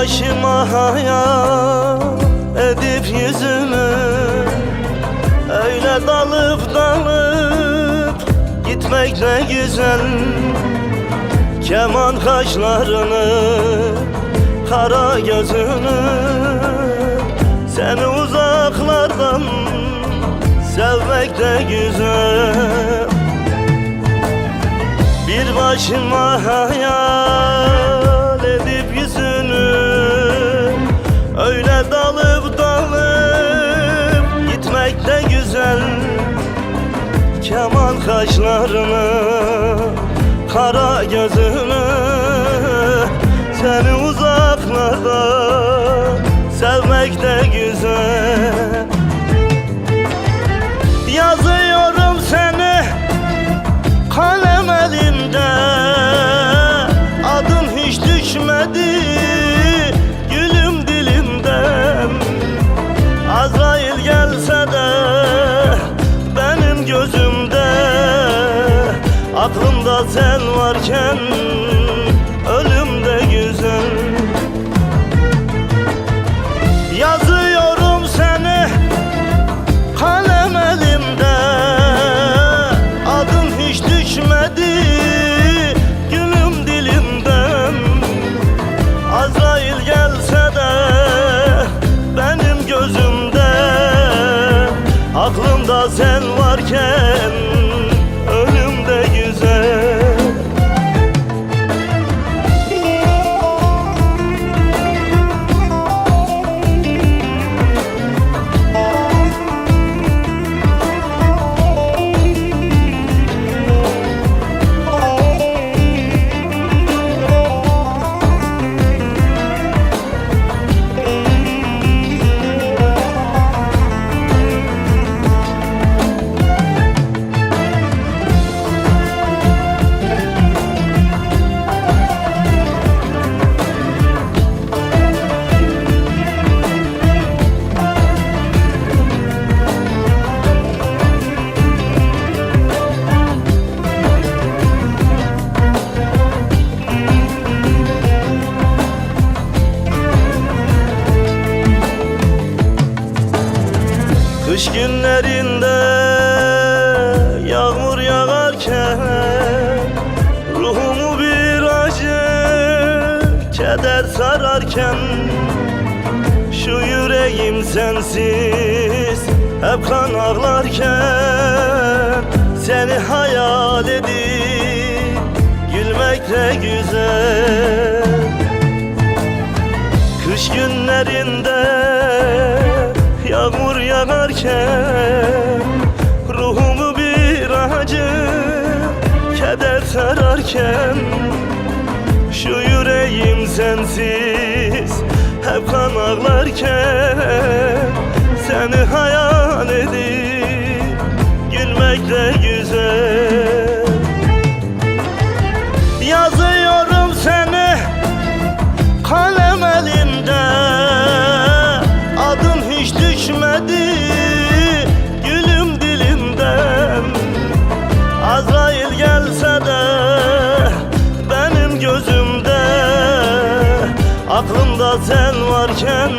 başıma hayal edip yüzünü Öyle dalıp dalıp gitmek ne güzel. Keman kaşlarını, kara gözünü Seni uzaklardan sevmek de güzel. Bir başıma hayal kaşlarını, kara gözünü Seni uzaklarda sevmek de güzel. Yazıyorum Aklımda sen varken ölüm de güzel. Yazıyorum seni kalem elimde. Adın hiç düşmedi gülüm dilimden. Azrail gelse de benim gözümde. Aklımda sen varken Kış günlerinde yağmur yağarken Ruhumu bir acı keder sararken Şu yüreğim sensiz hep kan ağlarken Seni hayal edip gülmek de güzel. Kış günlerinde yağmur yağarken Ruhumu bir acı keder sararken Şu yüreğim sensiz hep kan ağlarken Seni hayal edip gülmek de Azrail gelse de benim gözümde Aklımda sen varken